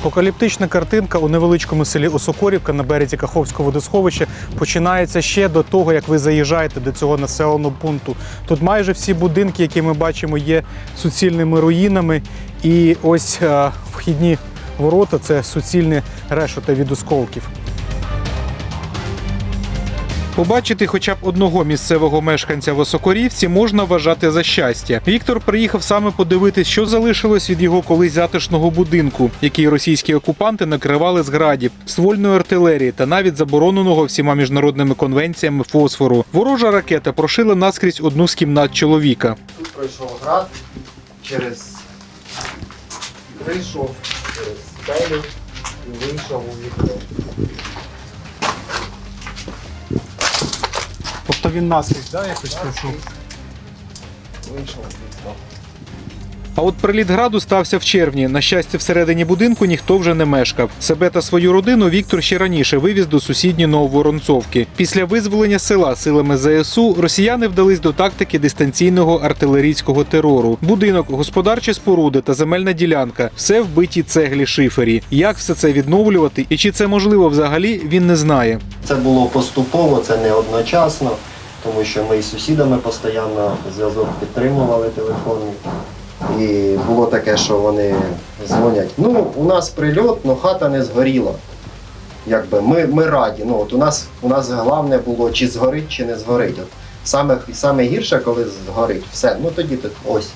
Апокаліптична картинка у невеличкому селі Осокорівка на березі Каховського водосховища починається ще до того, як ви заїжджаєте до цього населеного пункту. Тут майже всі будинки, які ми бачимо, є суцільними руїнами. І ось а, вхідні ворота це суцільне решето від осколків. Побачити хоча б одного місцевого мешканця в Осокорівці можна вважати за щастя. Віктор приїхав саме подивитись, що залишилось від його колись затишного будинку, який російські окупанти накривали з градів, ствольної артилерії та навіть забороненого всіма міжнародними конвенціями фосфору. Ворожа ракета прошила наскрізь одну з кімнат чоловіка. Тут пройшов град через вийшов через стелю і вийшов у вікно. Тобто він наскрізь, да, якось пройшов. Вийшов вікно. А от приліт граду стався в червні. На щастя, всередині будинку ніхто вже не мешкав. Себе та свою родину Віктор ще раніше вивіз до сусідньої Нововоронцовки. Після визволення села силами ЗСУ росіяни вдались до тактики дистанційного артилерійського терору. Будинок, господарчі споруди та земельна ділянка все вбиті цеглі шифері. Як все це відновлювати і чи це можливо взагалі, він не знає. Це було поступово, це не одночасно, тому що ми із сусідами постійно зв'язок підтримували телефонний. І було таке, що вони дзвонять. Ну, у нас прильот, але хата не згоріла. Якби ми, ми раді. Ну, от у нас у нас головне було, чи згорить, чи не згорить. От саме, саме гірше, коли згорить. Все, ну тоді тут ось.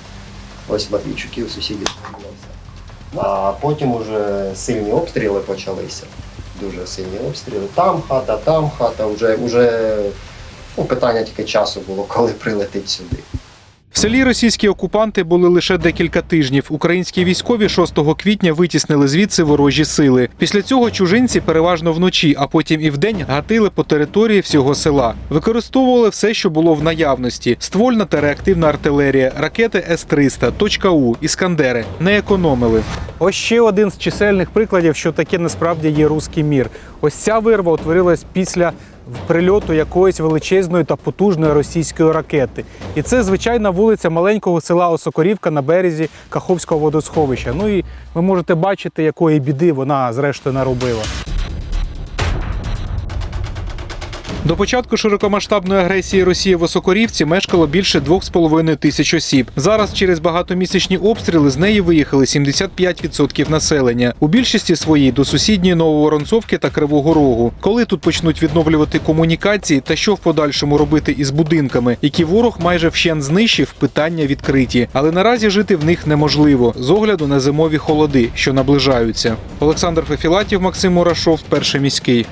Ось Матвійчуки у сусідів згоріло все. А потім уже сильні обстріли почалися. Дуже сильні обстріли. Там хата, там хата, вже, вже ну, питання тільки часу було, коли прилетить сюди. В селі російські окупанти були лише декілька тижнів. Українські військові 6 квітня витіснили звідси ворожі сили. Після цього чужинці переважно вночі, а потім і вдень гатили по території всього села. Використовували все, що було в наявності: ствольна та реактивна артилерія, ракети С-300, точка У, іскандери. Не економили. Ось ще один з чисельних прикладів, що таке насправді є руський мір. Ось ця вирва утворилась після прильоту якоїсь величезної та потужної російської ракети. І це звичайна вулиця маленького села Осокорівка на березі Каховського водосховища. Ну і ви можете бачити, якої біди вона зрештою наробила. До початку широкомасштабної агресії Росії в Осокорівці мешкало більше 2,5 тисяч осіб. Зараз через багатомісячні обстріли з неї виїхали 75% населення. У більшості своїй до сусідньої Нововоронцовки та Кривого Рогу. Коли тут почнуть відновлювати комунікації та що в подальшому робити із будинками, які ворог майже вщент знищив, питання відкриті. Але наразі жити в них неможливо з огляду на зимові холоди, що наближаються. Олександр Фефілатів, Максим Мурашов, перший міський.